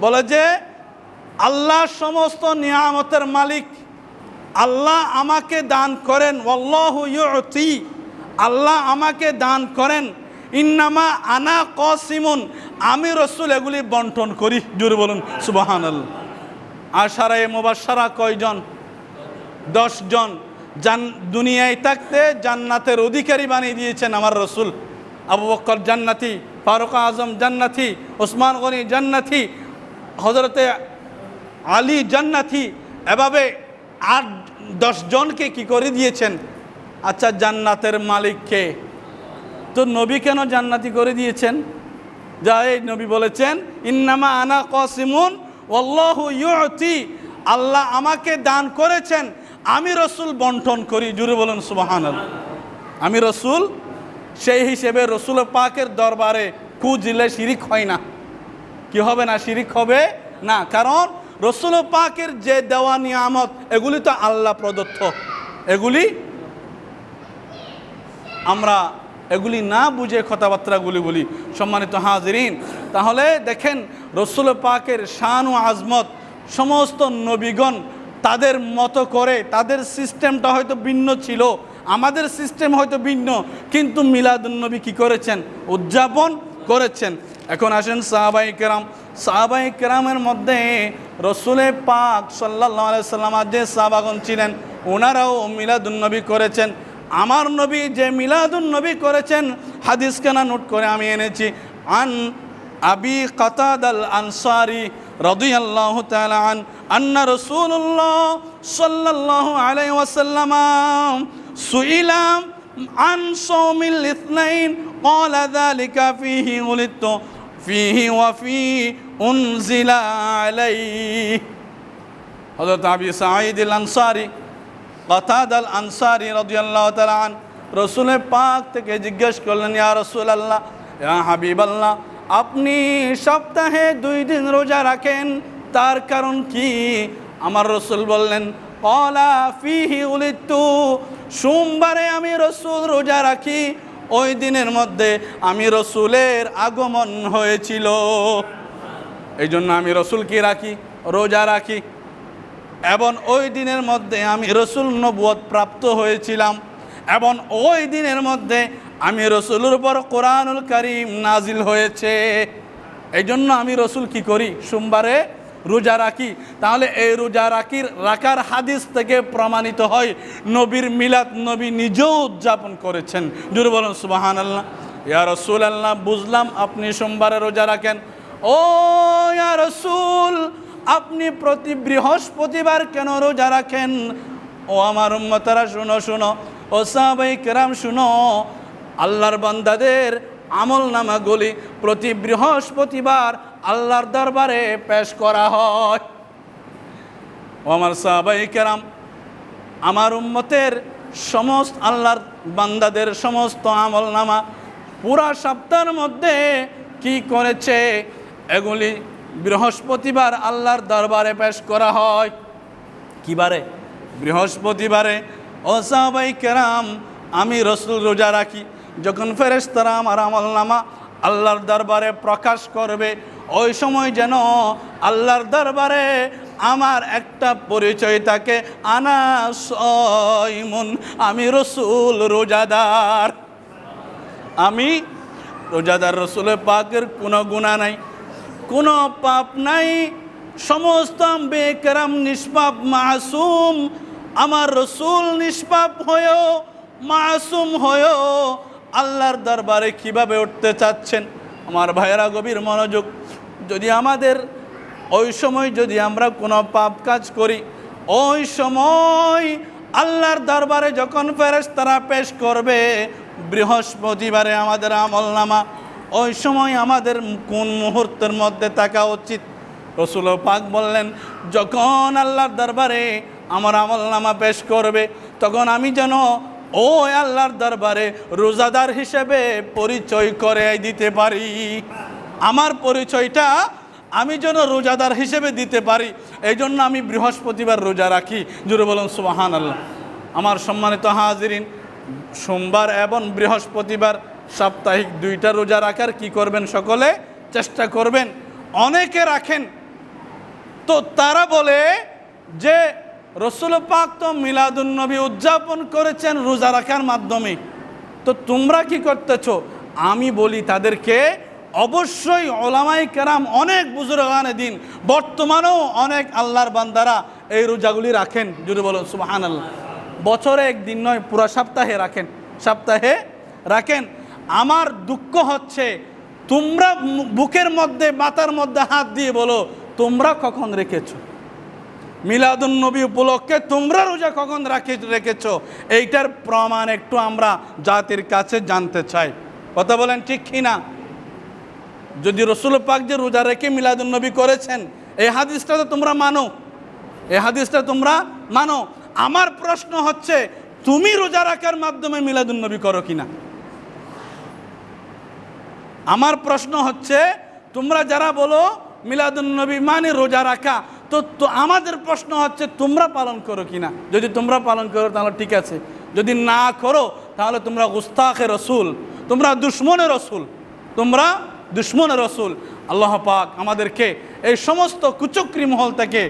বলে যে, আল্লাহ সমস্ত নিয়ামতের মালিক। আল্লাহ আমাকে দান করেন, ওয়াল্লাহু আল্লাহ আমাকে দান করেন। ইন্নামা আনা কসিমুন। আমি রসুল এগুলি বন্টন করি। জুড়ে বলুন সুবাহান আশারা এ মোবাসারা কয়জন? জন জান, দুনিয়ায় থাকতে জান্নাতের অধিকারী বানিয়ে দিয়েছেন আমার রসুল। আবু বক্কর জান্নাতি। ফারুক আজম জান্নাতি, ওসমান গনি জান্নাতি হজরতে আলী জান্নাতি, এভাবে আট জনকে কি করে দিয়েছেন? আচ্ছা জান্নাতের মালিককে। তো নবী কেন জান্নাতি করে দিয়েছেন? যা এই নবী বলেছেন, ইন্নামা আনা কসিমুন ওল্লাহু ইউতি। আল্লাহ আমাকে দান করেছেন, আমি রসুল বন্টন করি। জুড়ে বলুন সুবাহান আমি রসুল সেই হিসেবে রসুল পাকের দরবারে খুঁজলে শিরিক হয় না। কি হবে না, শিরিক হবে না? কারণ রসুল পাকের যে দেওয়া নিয়ামত, এগুলি তো আল্লাহ প্রদত্ত। এগুলি আমরা এগুলি না বুঝে কথাবার্তাগুলি বলি। সম্মানিত হাজরিন, তাহলে দেখেন রসুল পাকের শান ও আজমত সমস্ত নবীগণ তাদের মতো করে, তাদের সিস্টেমটা হয়তো ভিন্ন ছিল। আমাদের সিস্টেম হয়তো ভিন্ন, কিন্তু মিলাদুন্নবী কী করেছেন? উদযাপন করেছেন। এখন আসেন সাহাবাই কেরাম। সাহাবাই কেরামের মধ্যে রসুলে পাক সাল্লাহ সাল্লামার যে সাহাবাগন ছিলেন ওনারাও মিলাদুন্নবী করেছেন। আমার নবী যে মিলাদুন্নবী করেছেন হাদিস কেনা নোট করে আমি এনেছি। আন আবি কাতাদ আল আনসারি রদি আল্লাহ আন, আন্না রসুল্লাহ সাল্লাহ আলাই ওয়াসাল্লাম সুইলাম عن صوم الاثنين قال ذلك فيه ولدت فيه وفيه أنزل عليه حضرت أبي سعيد الأنصاري কথাদ আল আনসারি রদিয়াল্লাহ তালান রসুলের পাক থেকে জিজ্ঞেস করলেন ইয়া রসুল আল্লাহ ইয়া হাবিব আল্লাহ আপনি সপ্তাহে দুই দিন রোজা রাখেন তার কারণ কি আমার রসুল বললেন কলা ফিহি সোমবারে আমি রসুল রোজা রাখি। ওই দিনের মধ্যে আমি রসুলের আগমন হয়েছিল। এই জন্য আমি রসুল কি রাখি? রোজা রাখি। এবং ওই দিনের মধ্যে আমি রসুল নবুয়ত প্রাপ্ত হয়েছিলাম। এবং ওই দিনের মধ্যে আমি রসুলের উপর কোরআনুল করিম নাজিল হয়েছে। এই জন্য আমি রসুল কি করি? সোমবারে রোজা রাখি, তাহলে এই রোজা রাখির, রাখার হাদিস থেকে প্রমাণিত হয়, নবীর মিলাদ নবী নিজেও উদযাপন করেছেন। জুড়ে বলুন সুবাহান আল্লাহ ইয়া রসুল আল্লাহ বুঝলাম আপনি সোমবারে রোজা রাখেন। ও ইয়া রসুল, আপনি প্রতি বৃহস্পতিবার কেন রোজা রাখেন? ও আমার উম্মতারা, শুনো শুনো। ও সাহাবাই কেরাম, শুনো। আল্লাহর বান্দাদের আমল নামাগুলি প্রতি বৃহস্পতিবার আল্লাহর দরবারে পেশ করা হয়। আমার সাহাবাই কেরাম, আমার উম্মতের সমস্ত আল্লাহর বান্দাদের সমস্ত আমল নামা পুরা সপ্তাহের মধ্যে কি করেছে? এগুলি বৃহস্পতিবার আল্লাহর দরবারে পেশ করা হয়। কিবারে? বৃহস্পতিবারে। ও সাহাবাই কেরাম, আমি রসুল রোজা রাখি। যখন ফেরেস্তারা আমার আমল নামা আল্লাহর দরবারে প্রকাশ করবে ওই সময় যেন আল্লাহর দরবারে আমার একটা পরিচয় থাকে। আনা সয়মুন আমি রসুল, রোজাদার। আমি রোজাদার, রসুলের পাকের কোনো গুণা নাই, কোনো পাপ নাই। সমস্ত বেকরাম নিষ্পাপ, মাসুম, আমার রসুল নিষ্পাপ হয়েও, মাসুম হয়েও আল্লাহর দরবারে কীভাবে উঠতে চাচ্ছেন? আমার ভাইয়েরা গভীর মনোযোগ যদি আমাদের ওই সময় যদি আমরা কোনো পাপ কাজ করি, ওই সময় আল্লাহর দরবারে যখন ফেরেস তারা পেশ করবে, বৃহস্পতিবারে আমাদের আমল নামা ওই সময় আমাদের কোন মুহূর্তের মধ্যে থাকা উচিত? রসুল পাক বললেন, যখন আল্লাহর দরবারে আমার আমল নামা পেশ করবে, তখন আমি যেন ও আল্লাহর দরবারে রোজাদার হিসেবে পরিচয় করে দিতে পারি। আমার পরিচয়টা আমি যেন রোজাদার হিসেবে দিতে পারি এই জন্য আমি বৃহস্পতিবার রোজা রাখি। জুড়ে বলুন সুবাহান আল্লাহ আমার সম্মানিত হাজিরিন, সোমবার এবং বৃহস্পতিবার সাপ্তাহিক দুইটা রোজা রাখার কি করবেন সকলে? চেষ্টা করবেন। অনেকে রাখেন। তো তারা বলে যে, রসুল পাক তো মিলাদুন্নবী উদযাপন করেছেন রোজা রাখার মাধ্যমে। তো তোমরা কি করতেছ? আমি বলি তাদেরকে অবশ্যই ওলামাই কেরাম অনেক বুজুরগানে দিন, বর্তমানেও অনেক আল্লাহর বান্দারা এই রোজাগুলি রাখেন। যদি বলুন সুবাহান আল্লাহ বছরে একদিন নয়, পুরো সপ্তাহে রাখেন। সপ্তাহে রাখেন। আমার দুঃখ হচ্ছে, তোমরা বুকের মধ্যে, মাথার মধ্যে হাত দিয়ে বলো, তোমরা কখন রেখেছো? মিলাদুন নবী উপলক্ষে তোমরা রোজা কখন রাখে, রেখেছ? এইটার প্রমাণ একটু আমরা জাতির কাছে জানতে চাই। কথা বলেন ঠিক কি না যদি রসুল পাক যে রোজা রেখে মিলাদুন নবী করেছেন, এই হাদিসটা তো তোমরা মানো। এই হাদিসটা তোমরা মানো। আমার প্রশ্ন হচ্ছে, তুমি রোজা রাখার মাধ্যমে মিলাদুন নবী করো কিনা? আমার প্রশ্ন হচ্ছে, তোমরা যারা বলো মিলাদুন্নবী মানে রোজা রাখা, তো তো আমাদের প্রশ্ন হচ্ছে, তোমরা পালন করো কিনা? যদি তোমরা পালন করো, তাহলে ঠিক আছে। যদি না করো, তাহলে তোমরা গুস্তাখে রসুল, তোমরা দুশ্মনে রসুল, তোমরা দুশ্মনে রসুল, আল্লাহ পাক আমাদেরকে এই সমস্ত কুচক্রি মহল থেকে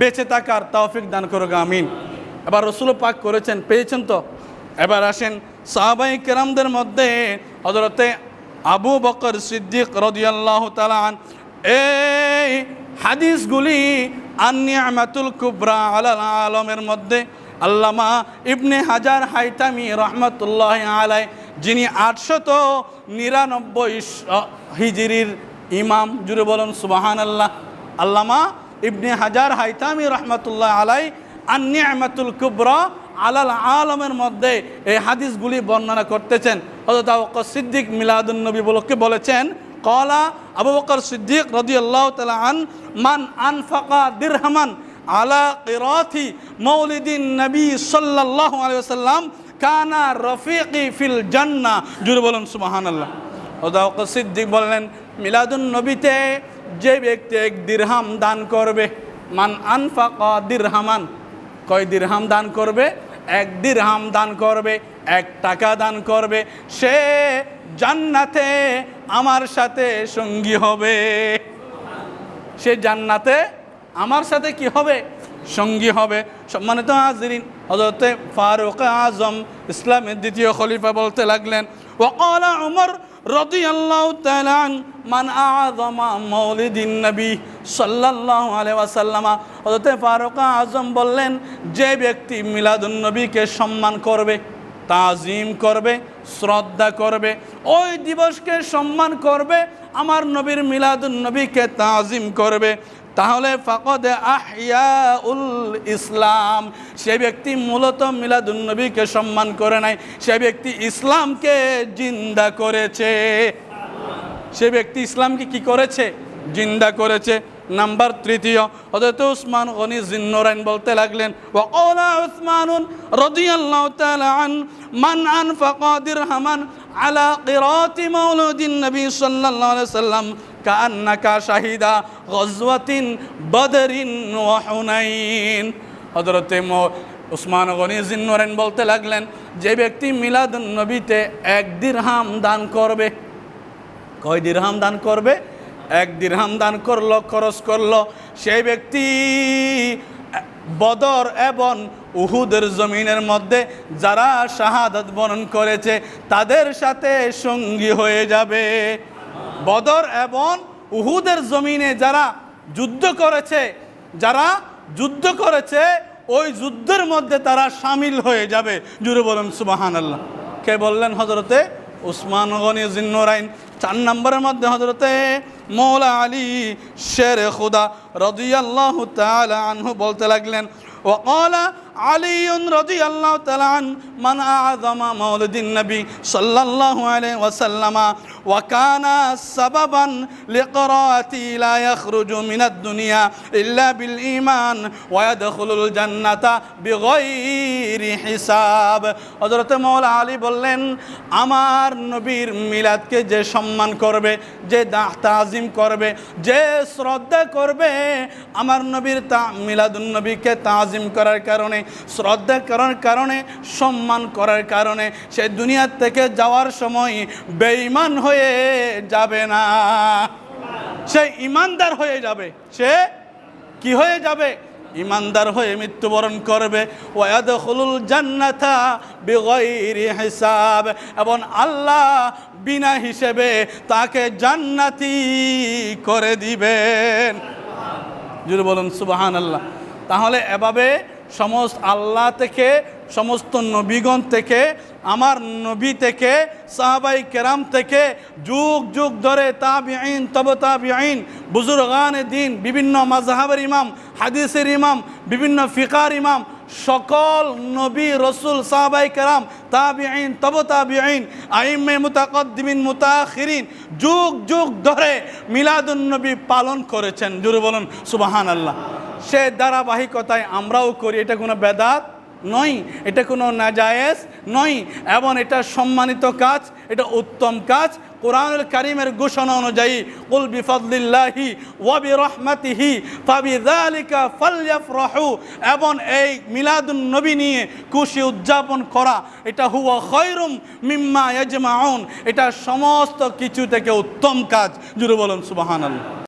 বেঁচে থাকার তৌফিক দান করো আমিন। এবার রসুল পাক করেছেন, পেয়েছেন তো? এবার আসেন সাহাবাই কেরামদের মধ্যে হজরতে আবু বকর সিদ্দিক রদিয়াল্লাহ তালান এই হাদিসগুলি, আন্নিয়ামাতুল কুবরা আলাল আলমের মধ্যে আল্লামা ইবনে হাজার হাইতামি রহমতুল্লাহ আলাই যিনি আটশত নিরানব্বই হিজিরির ইমাম, জুড়ে বলুন সুবাহান আল্লাহ আল্লামা ইবনে হাজার হাইতামি রহমতুল্লাহ আলাই আন্নিয়ামাতুল কুবরা আলাল আলমের মধ্যে এই হাদিসগুলি বর্ণনা করতেছেন। হজরত আবু সিদ্দিক মিলাদুন নবী বলকে বলেছেন কলা আবু বকর সিদ্দিক রদি আল্লাহ তালা আন, মান আনফাকা দিরহামান আলা কিরাথি মৌলিদিন নবী সাল্লাল্লাহু আলাইহি ওয়াসাল্লাম কানা রফিকি ফিল জান্নাহ। জুড়ে বলুন হজরত আবু সিদ্দিক বললেন, মিলাদুন নবীতে যে ব্যক্তি এক দিরহাম দান করবে, মান আনফাকা দিরহামান, কয় দিরহাম দান করবে? এক দিরহাম দান করবে, এক টাকা দান করবে, সে জান্নাতে আমার সাথে সঙ্গী হবে। সে জান্নাতে আমার সাথে কি হবে? সঙ্গী হবে। সম্মানিত হাজরিন হজরতে ফারুক আজম ইসলামের দ্বিতীয় খলিফা বলতে লাগলেন ওকলা উমর রদি আল্লাহ তালান মান আজমা মৌলিদিন নবী সাল্লাহ আলহাসাল্লামা হজরতে ফারুক আজম বললেন, যে ব্যক্তি মিলাদুন্নবীকে সম্মান করবে, তাজিম করবে, শ্রদ্ধা করবে, ওই দিবসকে সম্মান করবে, আমার নবীর মিলাদুন্নবীকে তাজিম করবে তাহলে ফাকদে আহিয়াউল ইসলাম, সে ব্যক্তি মূলত মিলাদুন নবীকে সম্মান করে নাই, সে ব্যক্তি ইসলামকে জিন্দা করেছে। সে ব্যক্তি ইসলামকে কি করেছে? জিন্দা করেছে। নাম্বার তৃতীয়, হযরত উসমান গনি জিন্নরাইন বলতে লাগলেন ওয়াকালা উসমানুন রাদিয়াল্লাহু তাআলা আন, মান দিরহামান আলা কিরাতি মাউলুদিন নবী সাল্লাল্লাহু আলাইহি সাল্লাম কান্নাকা শাহিদা গজওয়াতিন বদরিন ওয়া হুনাইন। হযরতে উসমান গনি জিন্নরেন বলতে লাগলেন, যে ব্যক্তি মিলাদুন নবীতে এক দিরহাম দান করবে, কয় দিরহাম দান করবে? এক দিরহাম দান করল, খরচ করল। সেই ব্যক্তি, বদর এবং উহুদের জমিনের মধ্যে যারা শাহাদাত বরণ করেছে, তাদের সাথে সঙ্গী হয়ে যাবে। বদর এবং উহুদের জমিনে যারা যুদ্ধ করেছে, যারা যুদ্ধ করেছে, ওই যুদ্ধের মধ্যে তারা সামিল হয়ে যাবে। জুড়ে বলেন সুবাহান আল্লাহ কে বললেন হজরতে উসমান গনি জিন্নুরাইন। চার নম্বরের মধ্যে হজরতে মৌলা আলী শের খুদা রদিয়াল্লাহ তালা আনহু বলতে লাগলেন আলিউন রদি আল্লাহ তালান মানা আদমা মৌলদিন নবী সাল্লাল্লাহু আলাইহি ওয়াসাল্লামা ওয়া সাবাবান লিকরাতি লা ইয়াখরুজু মিনাদ দুনিয়া ইল্লা বিল ঈমান ওয়া ইয়াদখুলুল জান্নাতা বিগাইরি হিসাব। হযরত মওলা আলী বললেন, আমার নবীর মিলাদকে যে সম্মান করবে, যে তাজিম করবে, যে শ্রদ্ধা করবে, আমার নবীর তা, মিলাদুন নবীকে তাজিম করার কারণে শ্রদ্ধা করার কারণে, সম্মান করার কারণে সে দুনিয়ার থেকে যাওয়ার সময় বেঈমান হয়ে যাবে না। সে ইমানদার হয়ে যাবে। সে কি হয়ে যাবে? ইমানদার হয়ে মৃত্যুবরণ করবে। ওয়াদখুলুল জান্নাতা বিগয়রি হিসাব। এবং আল্লাহ বিনা হিসেবে তাকে জান্নাতি করে দিবেন। যদি বলুন সুবাহান আল্লাহ তাহলে এভাবে সমস্ত আল্লাহ থেকে, সমস্ত নবীগণ থেকে, আমার নবী থেকে, সাহাবাই কেরাম থেকে, যুগ যুগ ধরে তাবিআইন তব তাবিআইন বুজুরগান দিন, বিভিন্ন মাজহাবের ইমাম, হাদিসের ইমাম, বিভিন্ন ফিকার ইমাম, সকল নবী, রসুল, সাহাবাই কেরাম তাবিআইন তব তাবিআইন আইমে মুতাকদ্দিমিন, মুতাখিরিন, যুগ যুগ ধরে মিলাদুন নবী পালন করেছেন। জুড়ে বলুন সুবাহান আল্লাহ সে ধারাবাহিকতায় আমরাও করি, এটা কোনো বেদাত নয়, এটা কোনো নাজায়েজ নয়, এবং এটা সম্মানিত কাজ, এটা উত্তম কাজ। কোরআনুল কারিমের ঘোষণা অনুযায়ী, কুল বিফদলিল্লাহি ওয়াবি রহমাতিহি ফাবিযালিকা ফালইফরাহু এবং এই মিলাদুন নবী নিয়ে খুশি উদযাপন করা, এটা হুয়া খৈরুম মিম্মা ইয়াজমাউন। এটা সমস্ত কিছু থেকে উত্তম কাজ। জুড়ে বলুন, সুবহানাল্লাহ।